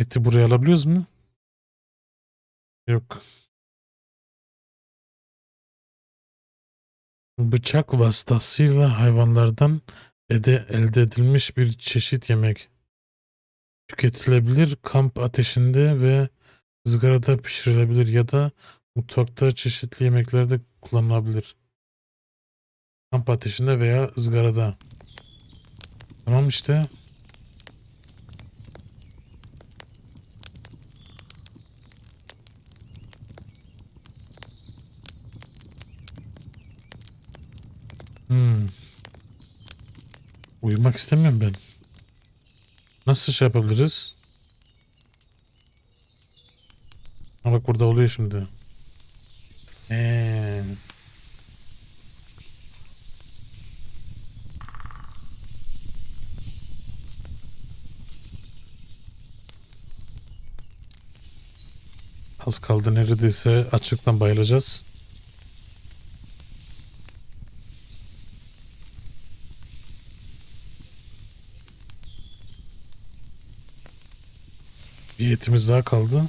Eti buraya alabiliyoruz mu? Yok. Bıçak vasıtasıyla hayvanlardan ede elde edilmiş bir çeşit yemek. Tüketilebilir kamp ateşinde ve ızgarada pişirilebilir ya da mutfakta çeşitli yemeklerde kullanılabilir. Kamp ateşinde veya ızgarada. Tamam işte. Hmm. Uyumak istemiyorum ben. Nasıl şey yapabiliriz? Bak burada oluyor şimdi. Ee. Az kaldı neredeyse açıktan bayılacağız. Etimiz daha kaldı.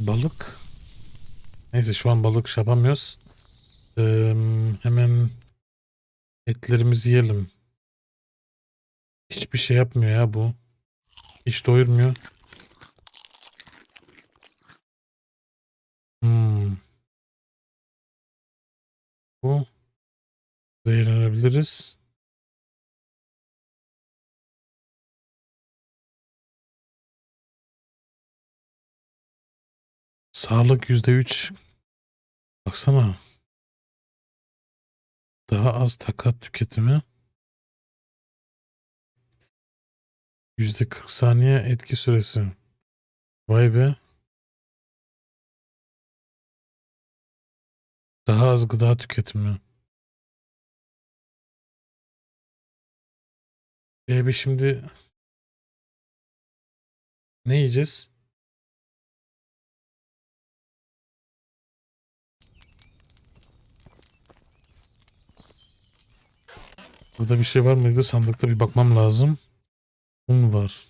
Balık. Neyse şu an balık şey yapamıyoruz. Ee, hemen etlerimizi yiyelim. Hiçbir şey yapmıyor ya bu. Hiç doyurmuyor. Hmm. Bu zehirlenebiliriz. Sağlık yüzde üç. Baksana. Daha az takat tüketimi. Yüzde 40 saniye etki süresi. Vay be. Daha az gıda tüketimi. E şimdi ne yiyeceğiz? Burada bir şey var mıydı? Sandıkta bir bakmam lazım. Un var.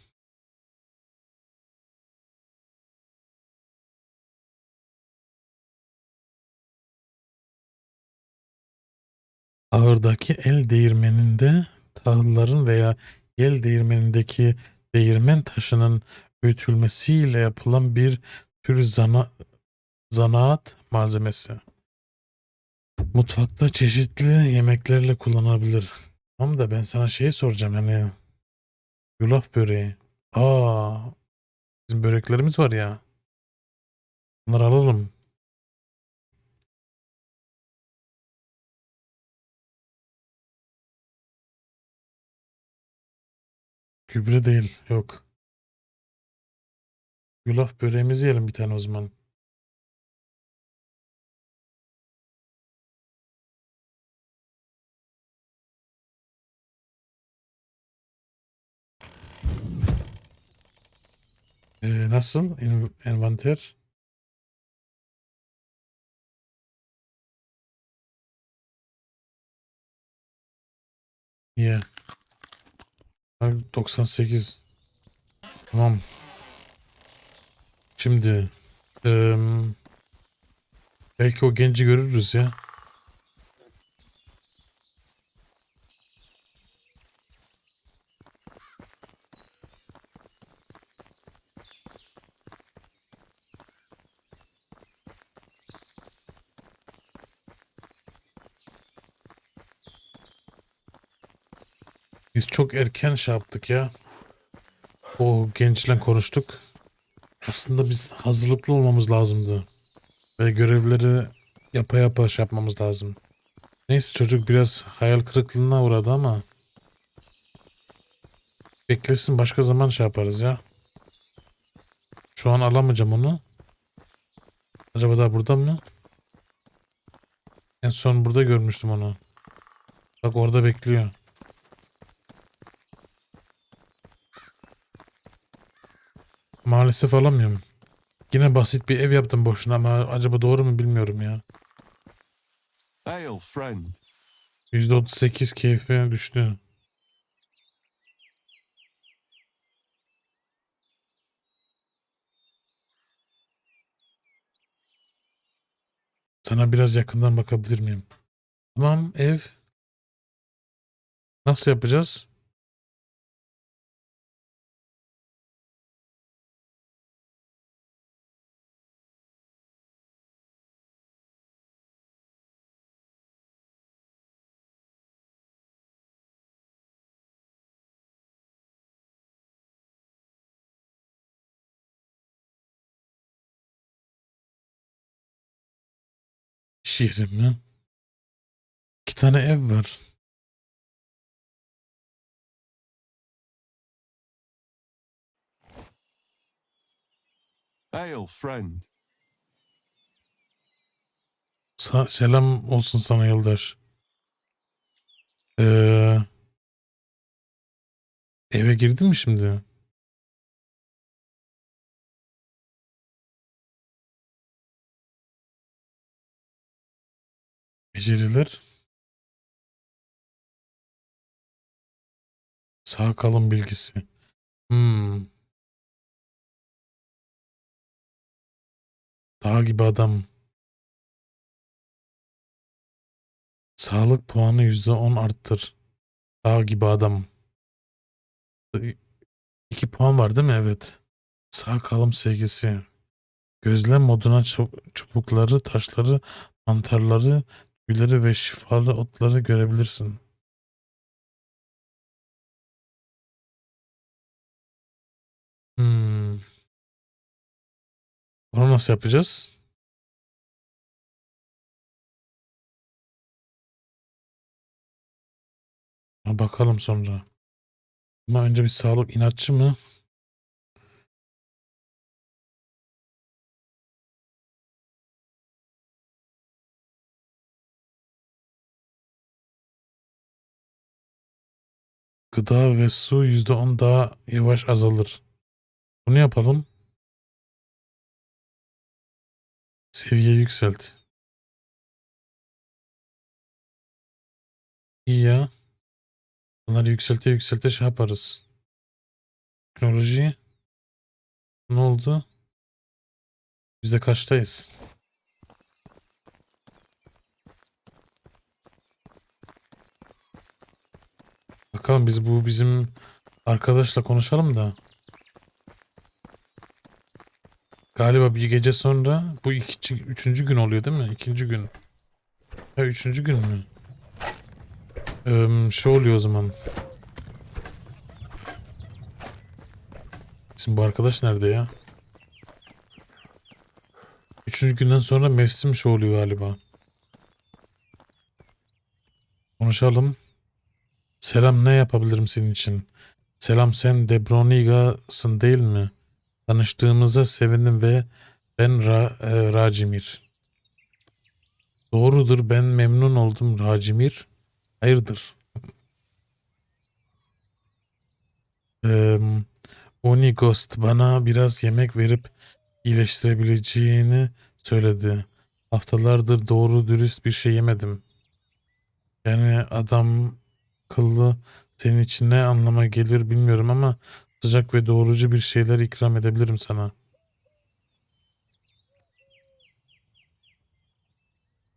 Ağırdaki el değirmeninde tahılların veya yel değirmenindeki değirmen taşının öğütülmesiyle yapılan bir tür zana, zanaat malzemesi. Mutfakta çeşitli yemeklerle kullanılabilir. Tamam da ben sana şey soracağım hani yulaf böreği. Aa, bizim böreklerimiz var ya. Bunları alalım. Gübre değil, yok. Yulaf böreğimizi yiyelim bir tane o zaman. Ee, nasıl? En- envanter? Yeah. Ha, 98. Tamam. Şimdi em, belki o genci görürüz ya. Çok erken şey yaptık ya. O gençle konuştuk. Aslında biz hazırlıklı olmamız lazımdı. Ve görevleri yapa yapa şey yapmamız lazım. Neyse çocuk biraz hayal kırıklığına uğradı ama beklesin başka zaman şey yaparız ya. Şu an alamayacağım onu. Acaba daha burada mı? En son burada görmüştüm onu. Bak orada bekliyor. Maalesef alamıyorum. Yine basit bir ev yaptım boşuna ama acaba doğru mu bilmiyorum ya. Hail friend. %38 keyfi düştü. Sana biraz yakından bakabilir miyim? Tamam ev. Nasıl yapacağız? İş yeri mi? İki tane ev var. Hail, friend. Sa- selam olsun sana yoldaş. Ee, eve girdin mi şimdi? Beceriler. Sağ kalın bilgisi. Hmm. Dağ gibi adam. Sağlık puanı yüzde on arttır. Dağ gibi adam. İki puan var değil mi? Evet. Sağ kalım sevgisi. Gözlem moduna çu- çubukları, taşları, mantarları, tüyleri ve şifalı otları görebilirsin. Hmm. Onu nasıl yapacağız? Bakalım sonra. Ama önce bir sağlık inatçı mı? Gıda ve su %10 daha yavaş azalır. Bunu yapalım. Seviye yükselt. İyi ya. Bunları yükselte yükselte şey yaparız. Teknoloji. Ne oldu? Yüzde kaçtayız? Bakalım biz bu bizim arkadaşla konuşalım da. Galiba bir gece sonra bu iki, üçüncü gün oluyor değil mi? İkinci gün. Ha üçüncü gün mü? Ee, şey oluyor o zaman. Şimdi bu arkadaş nerede ya? Üçüncü günden sonra mevsim şey oluyor galiba. Konuşalım. Selam ne yapabilirim senin için? Selam sen Debroniga'sın değil mi? Tanıştığımıza sevindim ve ben Ra e, Racimir. Doğrudur ben memnun oldum Racimir. Hayırdır? Eee Oni Ghost bana biraz yemek verip iyileştirebileceğini söyledi. Haftalardır doğru dürüst bir şey yemedim. Yani adam kıllı senin için ne anlama gelir bilmiyorum ama sıcak ve doğrucu bir şeyler ikram edebilirim sana.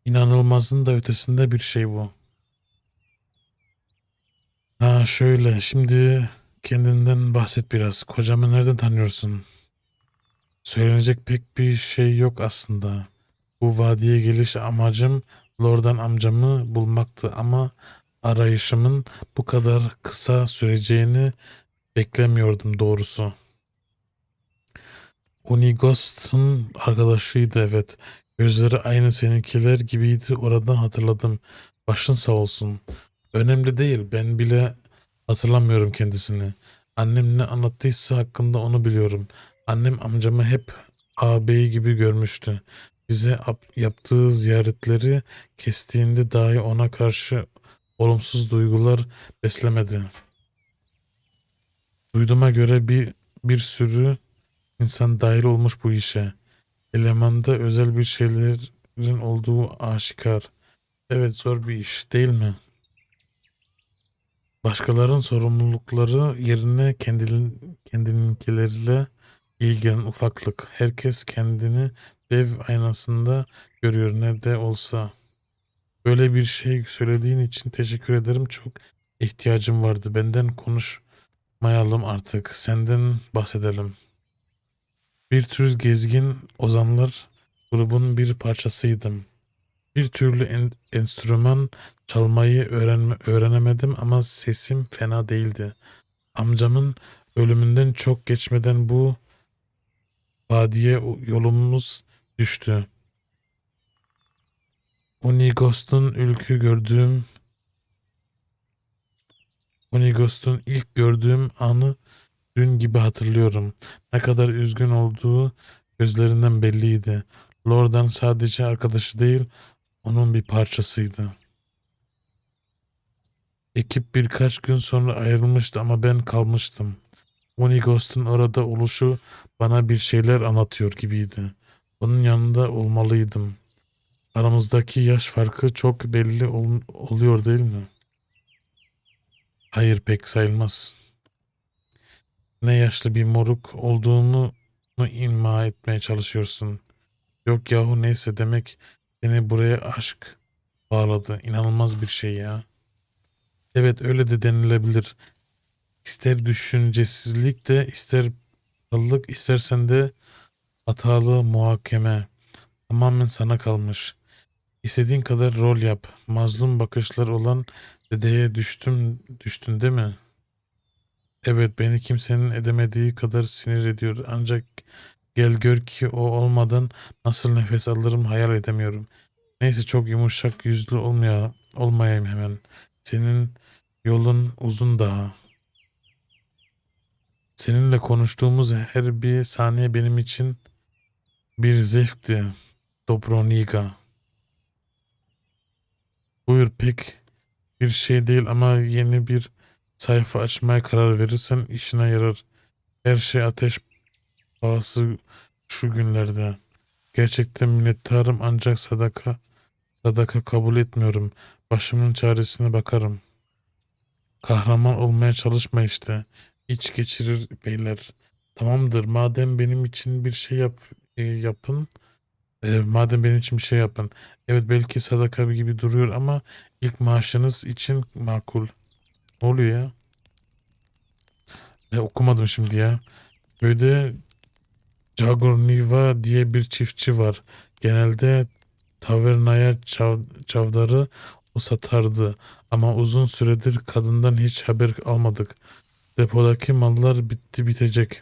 İnanılmazın da ötesinde bir şey bu. Ha şöyle şimdi kendinden bahset biraz. Kocamı nereden tanıyorsun? Söylenecek pek bir şey yok aslında. Bu vadiye geliş amacım Lordan amcamı bulmaktı ama arayışımın bu kadar kısa süreceğini beklemiyordum doğrusu. Unigost'un arkadaşıydı evet. Gözleri aynı seninkiler gibiydi oradan hatırladım. Başın sağ olsun. Önemli değil ben bile hatırlamıyorum kendisini. Annem ne anlattıysa hakkında onu biliyorum. Annem amcamı hep ağabeyi gibi görmüştü. Bize ap- yaptığı ziyaretleri kestiğinde dahi ona karşı olumsuz duygular beslemedi. Duyduğuma göre bir bir sürü insan dahil olmuş bu işe. Elemanda özel bir şeylerin olduğu aşikar. Evet zor bir iş değil mi? Başkalarının sorumlulukları yerine kendinin, kendininkileriyle ilgilenen ufaklık. Herkes kendini dev aynasında görüyor ne de olsa. Böyle bir şey söylediğin için teşekkür ederim. Çok ihtiyacım vardı. Benden konuşmayalım artık. Senden bahsedelim. Bir tür gezgin ozanlar grubun bir parçasıydım. Bir türlü en- enstrüman çalmayı öğrenme, öğrenemedim ama sesim fena değildi. Amcamın ölümünden çok geçmeden bu vadiye yolumuz düştü. Unigost'un ülkü gördüğüm Unigost'un ilk gördüğüm anı dün gibi hatırlıyorum. Ne kadar üzgün olduğu gözlerinden belliydi. Lordan sadece arkadaşı değil, onun bir parçasıydı. Ekip birkaç gün sonra ayrılmıştı ama ben kalmıştım. Unigost'un orada oluşu bana bir şeyler anlatıyor gibiydi. Onun yanında olmalıydım. Aramızdaki yaş farkı çok belli ol- oluyor değil mi? Hayır pek sayılmaz. Ne yaşlı bir moruk olduğumu mu ima etmeye çalışıyorsun? Yok yahu neyse demek seni buraya aşk bağladı. İnanılmaz bir şey ya. Evet öyle de denilebilir. İster düşüncesizlik de ister aptallık istersen de hatalı muhakeme. Tamamen sana kalmış. İstediğin kadar rol yap. Mazlum bakışlar olan dedeye düştüm, düştün değil mi? Evet beni kimsenin edemediği kadar sinir ediyor. Ancak gel gör ki o olmadan nasıl nefes alırım hayal edemiyorum. Neyse çok yumuşak yüzlü olmaya, olmayayım hemen. Senin yolun uzun daha. Seninle konuştuğumuz her bir saniye benim için bir zevkti. Dobroniga. Buyur pek bir şey değil ama yeni bir sayfa açmaya karar verirsen işine yarar. Her şey ateş pahası şu günlerde. Gerçekten minnettarım ancak sadaka sadaka kabul etmiyorum. Başımın çaresine bakarım. Kahraman olmaya çalışma işte. İç geçirir beyler. Tamamdır madem benim için bir şey yap e, yapın. E, madem benim için bir şey yapın. Evet belki sadaka gibi duruyor ama ilk maaşınız için makul. Ne oluyor ya? E, okumadım şimdi ya. Köyde Jagorniva diye bir çiftçi var. Genelde tavernaya çav, çavdarı o satardı. Ama uzun süredir kadından hiç haber almadık. Depodaki mallar bitti bitecek.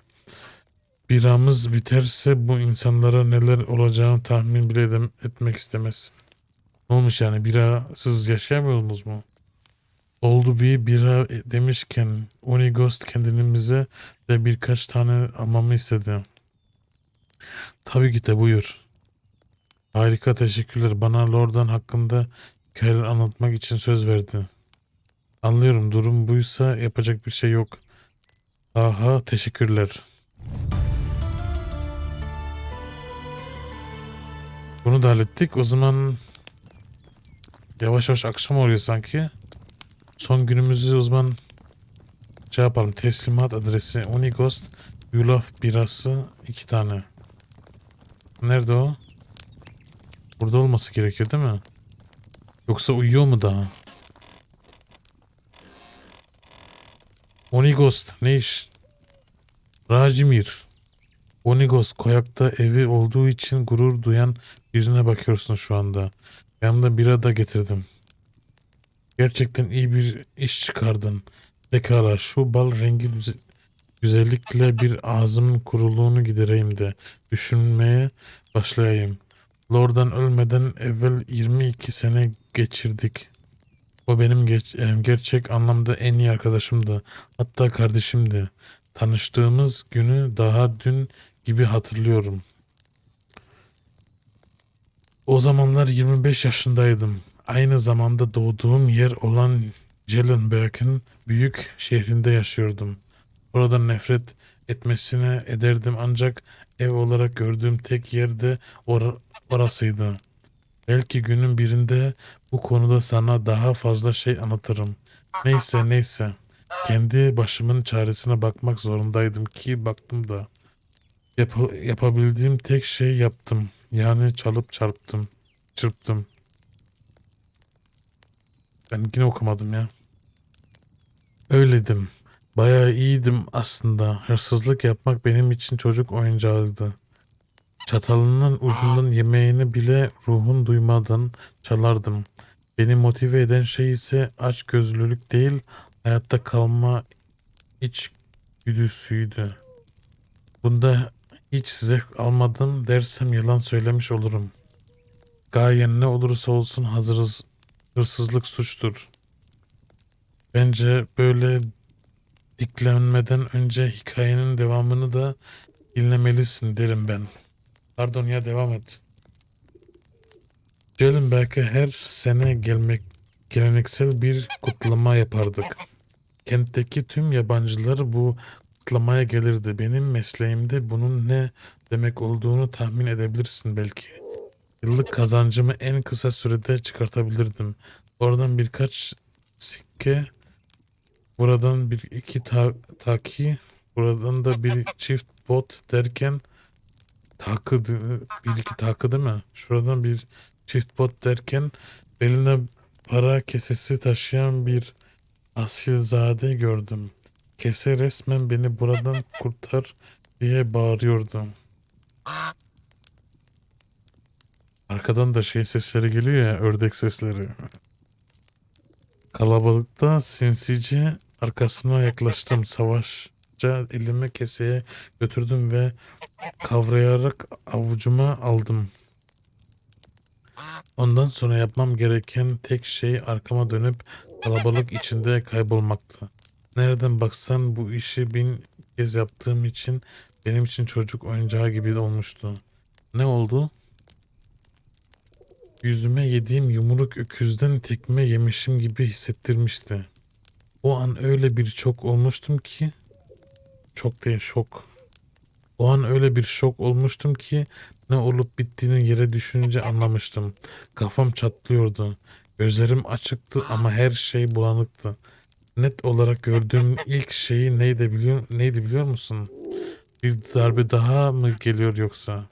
Biramız biterse bu insanlara neler olacağını tahmin bile edem- etmek istemez. Ne olmuş yani birasız yaşayamıyorsunuz mu? Oldu bir bira demişken Unighost kendimize de birkaç tane almamı istedi. Tabii ki de buyur. Harika teşekkürler. Bana Lordan hakkında hikayeler anlatmak için söz verdi. Anlıyorum durum buysa yapacak bir şey yok. Aha teşekkürler. Bunu da hallettik. O zaman yavaş yavaş akşam oluyor sanki. Son günümüzü o zaman şey yapalım. Teslimat adresi Unigost Yulaf birası iki tane. Nerede o? Burada olması gerekiyor değil mi? Yoksa uyuyor mu daha? Onigost ne iş? Rajimir. Onigost koyakta evi olduğu için gurur duyan birine bakıyorsun şu anda. Yanımda bira da getirdim. Gerçekten iyi bir iş çıkardın. Pekala şu bal rengi güzellikle bir ağzımın kuruluğunu gidereyim de düşünmeye başlayayım. Lord'dan ölmeden evvel 22 sene geçirdik. O benim geç- e, gerçek anlamda en iyi arkadaşımdı. Hatta kardeşimdi. Tanıştığımız günü daha dün gibi hatırlıyorum. O zamanlar 25 yaşındaydım. Aynı zamanda doğduğum yer olan Jellenberg'in büyük şehrinde yaşıyordum. Oradan nefret etmesine ederdim ancak ev olarak gördüğüm tek yer de or- orasıydı. Belki günün birinde bu konuda sana daha fazla şey anlatırım. Neyse neyse. Kendi başımın çaresine bakmak zorundaydım ki baktım da. Yap- yapabildiğim tek şey yaptım. Yani çalıp çarptım. çırptım. Ben yine okumadım ya. Öyledim. Bayağı iyiydim aslında. Hırsızlık yapmak benim için çocuk oyuncağıydı. Çatalının ucundan yemeğini bile ruhun duymadan çalardım. Beni motive eden şey ise açgözlülük değil, hayatta kalma iç güdüsüydü. Bunda hiç zevk almadım dersem yalan söylemiş olurum. Gayen ne olursa olsun hazırız, hırsızlık suçtur. Bence böyle diklenmeden önce hikayenin devamını da dinlemelisin derim ben. Pardon ya devam et. Gelin belki her sene gelmek geleneksel bir kutlama yapardık. Kentteki tüm yabancılar bu kutlamaya gelirdi. Benim mesleğimde bunun ne demek olduğunu tahmin edebilirsin belki. Yıllık kazancımı en kısa sürede çıkartabilirdim. Oradan birkaç sikke, buradan bir iki ta taki, buradan da bir çift bot derken takı bir iki takı değil mi? Şuradan bir çift bot derken beline para kesesi taşıyan bir asilzade gördüm. Kese resmen beni buradan kurtar diye bağırıyordu. Arkadan da şey sesleri geliyor ya ördek sesleri. Kalabalıkta sinsice arkasına yaklaştım. Savaşça elimi keseye götürdüm ve kavrayarak avucuma aldım. Ondan sonra yapmam gereken tek şey arkama dönüp kalabalık içinde kaybolmaktı. Nereden baksan bu işi bin kez yaptığım için benim için çocuk oyuncağı gibi olmuştu. Ne oldu? Yüzüme yediğim yumruk öküzden tekme yemişim gibi hissettirmişti. O an öyle bir çok olmuştum ki çok değil şok. O an öyle bir şok olmuştum ki ne olup bittiğini yere düşünce anlamıştım. Kafam çatlıyordu. Gözlerim açıktı ama her şey bulanıktı. Net olarak gördüğüm ilk şeyi neydi biliyor, neydi biliyor musun? Bir darbe daha mı geliyor yoksa?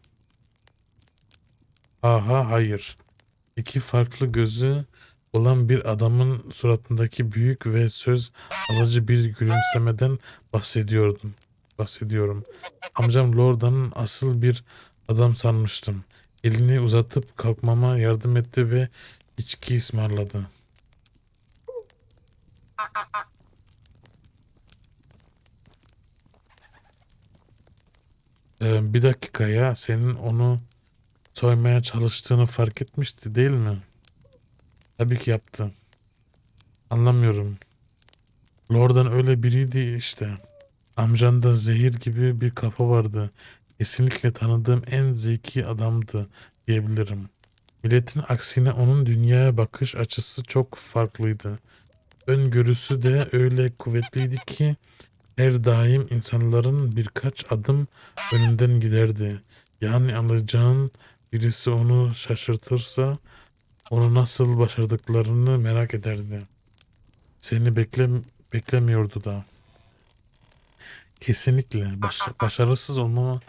Aha hayır. İki farklı gözü olan bir adamın suratındaki büyük ve söz alıcı bir gülümsemeden bahsediyordum. Bahsediyorum. Amcam Lorda'nın asıl bir adam sanmıştım. Elini uzatıp kalkmama yardım etti ve içki ısmarladı. Ee, bir dakika ya senin onu soymaya çalıştığını fark etmişti değil mi? Tabii ki yaptı. Anlamıyorum. Lord'dan öyle biriydi işte. Amcanda zehir gibi bir kafa vardı. Kesinlikle tanıdığım en zeki adamdı diyebilirim. Milletin aksine onun dünyaya bakış açısı çok farklıydı. Öngörüsü de öyle kuvvetliydi ki her daim insanların birkaç adım önünden giderdi. Yani alacağın birisi onu şaşırtırsa onu nasıl başardıklarını merak ederdi. Seni bekle beklemiyordu da. Kesinlikle baş, başarısız olmama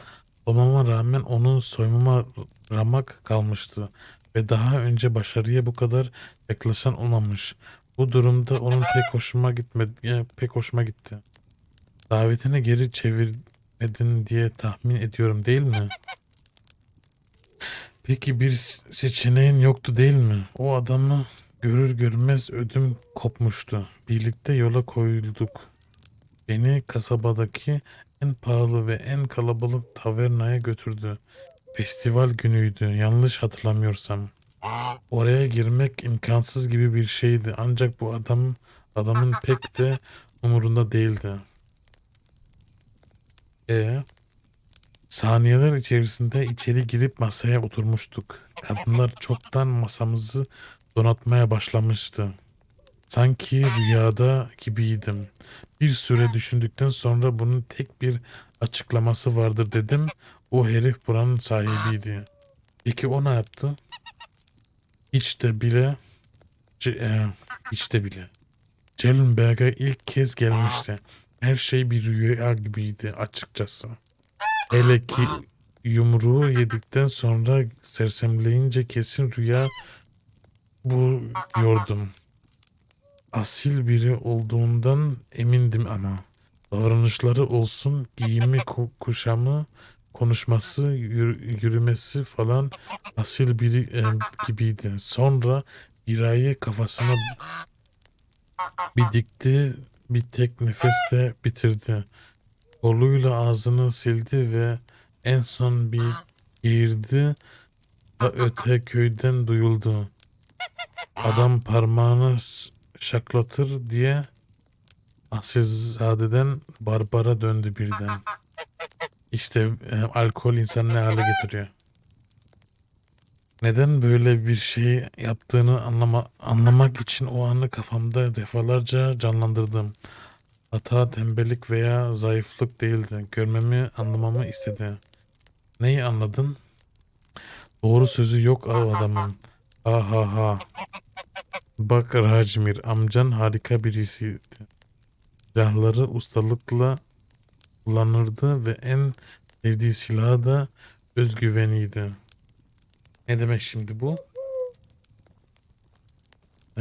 olmama rağmen onun soymama ramak kalmıştı ve daha önce başarıya bu kadar yaklaşan olmamış. Bu durumda onun pek hoşuma gitmedi, pek hoşuma gitti. Davetini geri çevirmedin diye tahmin ediyorum değil mi? Peki bir seçeneğin yoktu değil mi? O adamı görür görmez ödüm kopmuştu. Birlikte yola koyulduk. Beni kasabadaki en pahalı ve en kalabalık tavernaya götürdü. Festival günüydü yanlış hatırlamıyorsam. Oraya girmek imkansız gibi bir şeydi ancak bu adam adamın pek de umurunda değildi. E Saniyeler içerisinde içeri girip masaya oturmuştuk. Kadınlar çoktan masamızı donatmaya başlamıştı. Sanki rüyada gibiydim. Bir süre düşündükten sonra bunun tek bir açıklaması vardır dedim. O herif buranın sahibiydi. Peki o ne yaptı? Hiç de bile e, hiç de bile. Cellenberg'e ilk kez gelmişti. Her şey bir rüya gibiydi açıkçası. Hele ki yumruğu yedikten sonra sersemleyince kesin rüya bu diyordum. Asil biri olduğundan emindim ama. Davranışları olsun, giyimi, ku- kuşamı, konuşması, yürü- yürümesi falan asil biri e, gibiydi. Sonra birayı kafasına bir dikti, bir tek nefeste bitirdi. Koluyla ağzını sildi ve en son bir geğirdi. Ta öte köyden duyuldu. Adam parmağını şaklatır diye Asilzade'den Barbara döndü birden. İşte e, alkol insanı ne hale getiriyor. Neden böyle bir şey yaptığını anlama, anlamak için o anı kafamda defalarca canlandırdım. Hata tembellik veya zayıflık değildi. Görmemi, anlamamı istedi. Neyi anladın? Doğru sözü yok o adamın. Ha ha ha. Bak Rajmir, amcan harika birisiydi. Silahları ustalıkla kullanırdı ve en sevdiği silahı da özgüveniydi. Ne demek şimdi bu? Ee,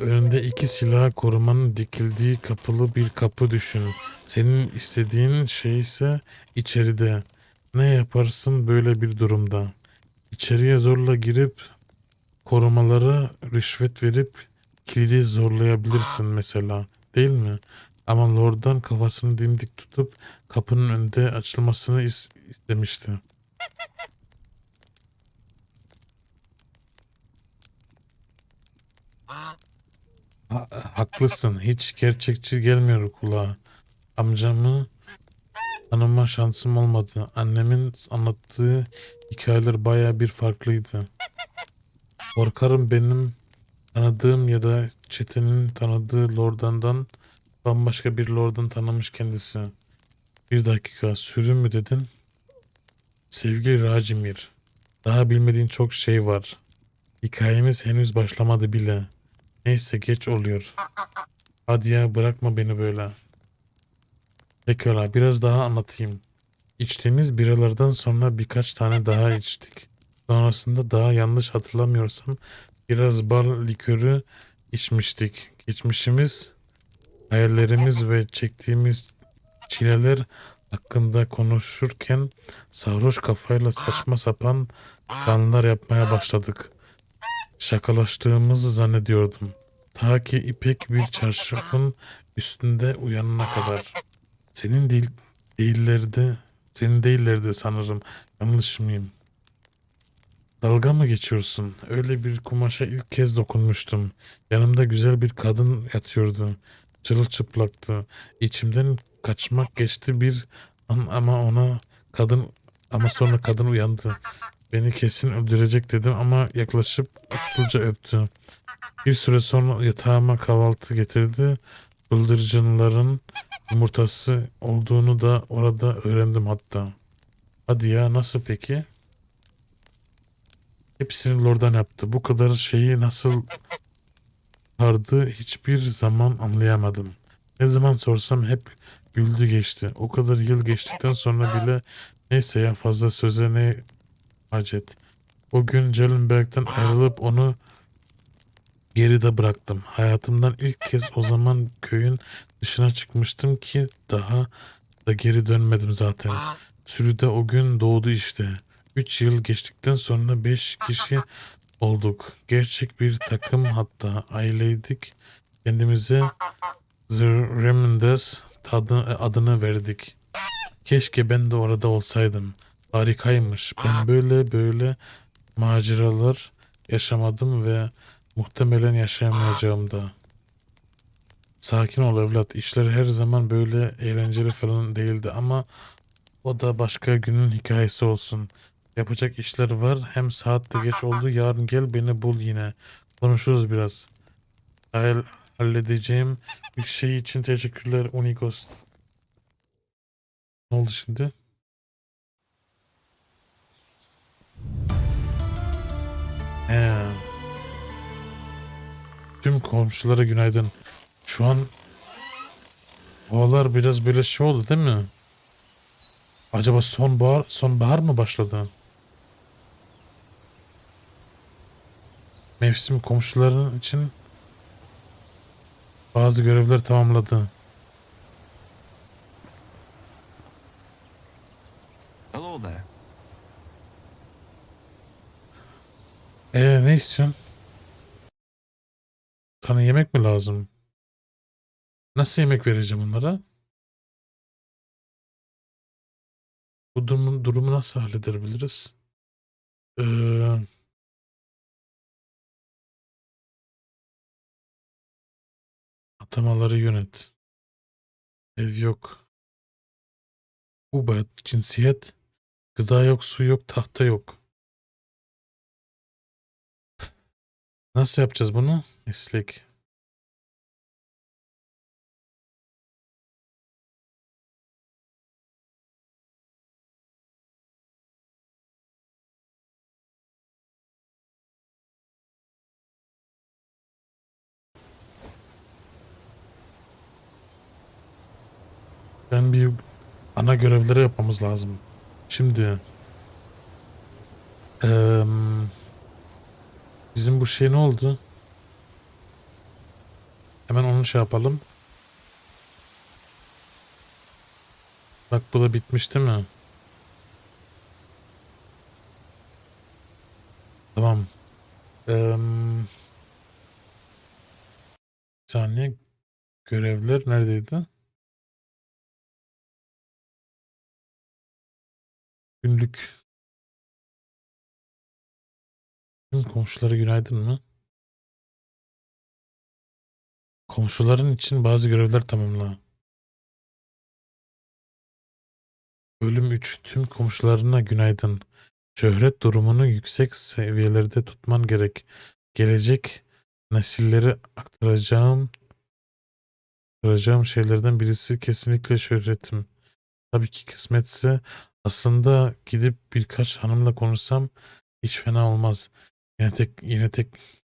önünde iki silah korumanın dikildiği kapılı bir kapı düşün. Senin istediğin şey ise içeride. Ne yaparsın böyle bir durumda? İçeriye zorla girip korumalara rüşvet verip kilidi zorlayabilirsin mesela. Değil mi? Ama Lord'dan kafasını dimdik tutup kapının önünde açılmasını is- istemişti. Ha- haklısın. Hiç gerçekçi gelmiyor kulağa. Amcamı tanıma şansım olmadı. Annemin anlattığı hikayeler baya bir farklıydı. Korkarım benim tanıdığım ya da çetenin tanıdığı Lord'dan bambaşka bir Lord'un tanımış kendisi. Bir dakika sürü mü dedin? Sevgili Racimir, daha bilmediğin çok şey var. Hikayemiz henüz başlamadı bile. Neyse geç oluyor. Hadi ya bırakma beni böyle. Pekala biraz daha anlatayım. İçtiğimiz biralardan sonra birkaç tane daha içtik. Sonrasında daha yanlış hatırlamıyorsam biraz bal likörü içmiştik. Geçmişimiz, hayallerimiz ve çektiğimiz çileler hakkında konuşurken sarhoş kafayla saçma sapan planlar yapmaya başladık. Şakalaştığımızı zannediyordum. Ta ki ipek bir çarşafın üstünde uyanana kadar. Senin değil, değillerdi, senin değillerdi sanırım. Yanlış mıyım? Dalga mı geçiyorsun? Öyle bir kumaşa ilk kez dokunmuştum. Yanımda güzel bir kadın yatıyordu. Çırılçıplaktı. İçimden kaçmak geçti bir an ama ona kadın ama sonra kadın uyandı. Beni kesin öldürecek dedim ama yaklaşıp usulca öptü. Bir süre sonra yatağıma kahvaltı getirdi. Bıldırcınların yumurtası olduğunu da orada öğrendim hatta. Hadi ya nasıl peki? Hepsini Lord'dan yaptı. Bu kadar şeyi nasıl vardı hiçbir zaman anlayamadım. Ne zaman sorsam hep güldü geçti. O kadar yıl geçtikten sonra bile neyse ya fazla söze ne hacet. O gün Celenberg'den ayrılıp onu geride bıraktım. Hayatımdan ilk kez o zaman köyün dışına çıkmıştım ki daha da geri dönmedim zaten. Sürüde o gün doğdu işte. Üç yıl geçtikten sonra beş kişi olduk. Gerçek bir takım hatta aileydik. Kendimize The tadı, adını verdik. Keşke ben de orada olsaydım. Harikaymış. Ben böyle böyle maceralar yaşamadım ve muhtemelen yaşayamayacağım da. Sakin ol evlat. İşler her zaman böyle eğlenceli falan değildi ama o da başka günün hikayesi olsun. Yapacak işler var. Hem saat de geç oldu. Yarın gel beni bul yine. Konuşuruz biraz. Hayal halledeceğim bir şey için teşekkürler Unigos. Ne oldu şimdi? He. Tüm komşulara günaydın. Şu an havalar biraz böyle şey oldu değil mi? Acaba sonbahar, sonbahar mı başladı? Mevsim komşuların için bazı görevler tamamladı. Hello there. Ee ne istiyorsun? Sana yemek mi lazım? Nasıl yemek vereceğim onlara? Bu durumu, durumu nasıl halledebiliriz? Ee, atamaları yönet. Ev yok. Ubat, cinsiyet. Gıda yok, su yok, tahta yok. Nasıl yapacağız bunu? Meslek. Ben bir ana görevleri yapmamız lazım. Şimdi eee, bizim bu şey ne oldu? Hemen onu şey yapalım. Bak bu da bitmiş değil mi? Tamam. Eee, bir saniye. Görevler neredeydi? Günlük. Tüm komşulara günaydın mı? Komşuların için bazı görevler tamamla. Bölüm 3 tüm komşularına günaydın. Şöhret durumunu yüksek seviyelerde tutman gerek. Gelecek nesillere aktaracağım aktaracağım şeylerden birisi kesinlikle şöhretim. Tabii ki kısmetse aslında gidip birkaç hanımla konuşsam hiç fena olmaz. Yine tek yine tek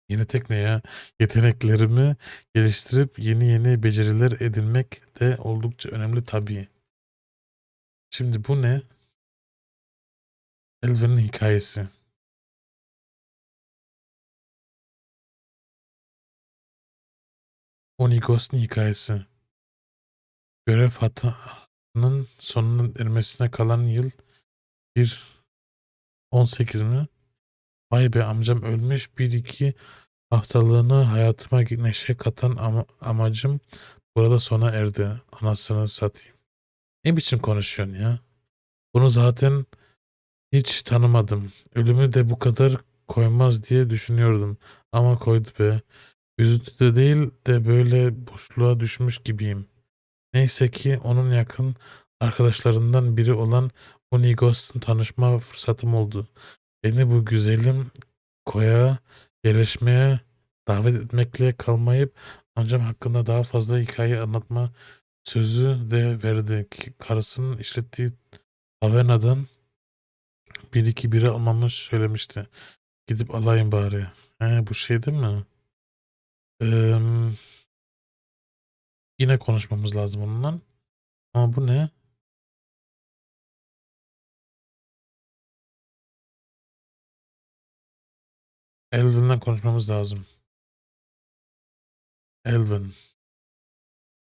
yine tek ne ya? Yeteneklerimi geliştirip yeni yeni beceriler edinmek de oldukça önemli tabii. Şimdi bu ne? Elvin'in hikayesi. Onigos'un hikayesi. Görev hatanın sonunun ermesine kalan yıl bir 18 mi? Vay be amcam ölmüş bir iki haftalığını hayatıma neşe katan ama- amacım burada sona erdi. Anasını satayım. Ne biçim konuşuyorsun ya? Bunu zaten hiç tanımadım. Ölümü de bu kadar koymaz diye düşünüyordum. Ama koydu be. Üzüntüde değil de böyle boşluğa düşmüş gibiyim. Neyse ki onun yakın arkadaşlarından biri olan Unigos'un tanışma fırsatım oldu. Beni bu güzelim koya yerleşmeye davet etmekle kalmayıp amcam hakkında daha fazla hikaye anlatma sözü de verdi. Karısının işlettiği tavernadan bir iki bira almamı söylemişti. Gidip alayım bari. He, bu şey değil mi? Eee, yine konuşmamız lazım onunla. Ama bu ne? Elvin'le konuşmamız lazım. Elvin.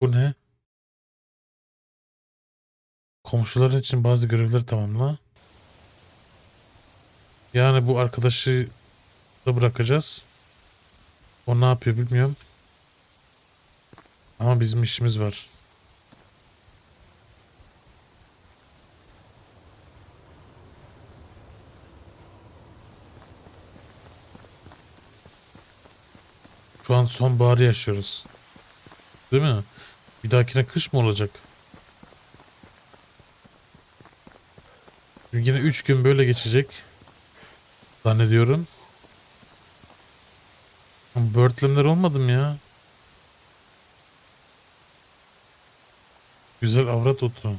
Bu ne? Komşular için bazı görevleri tamamla. Yani bu arkadaşı da bırakacağız. O ne yapıyor bilmiyorum. Ama bizim işimiz var. Şu an sonbaharı yaşıyoruz. Değil mi? Bir dahakine kış mı olacak? Yine 3 gün böyle geçecek. Zannediyorum. Börtlemler olmadım ya. Güzel avrat otu.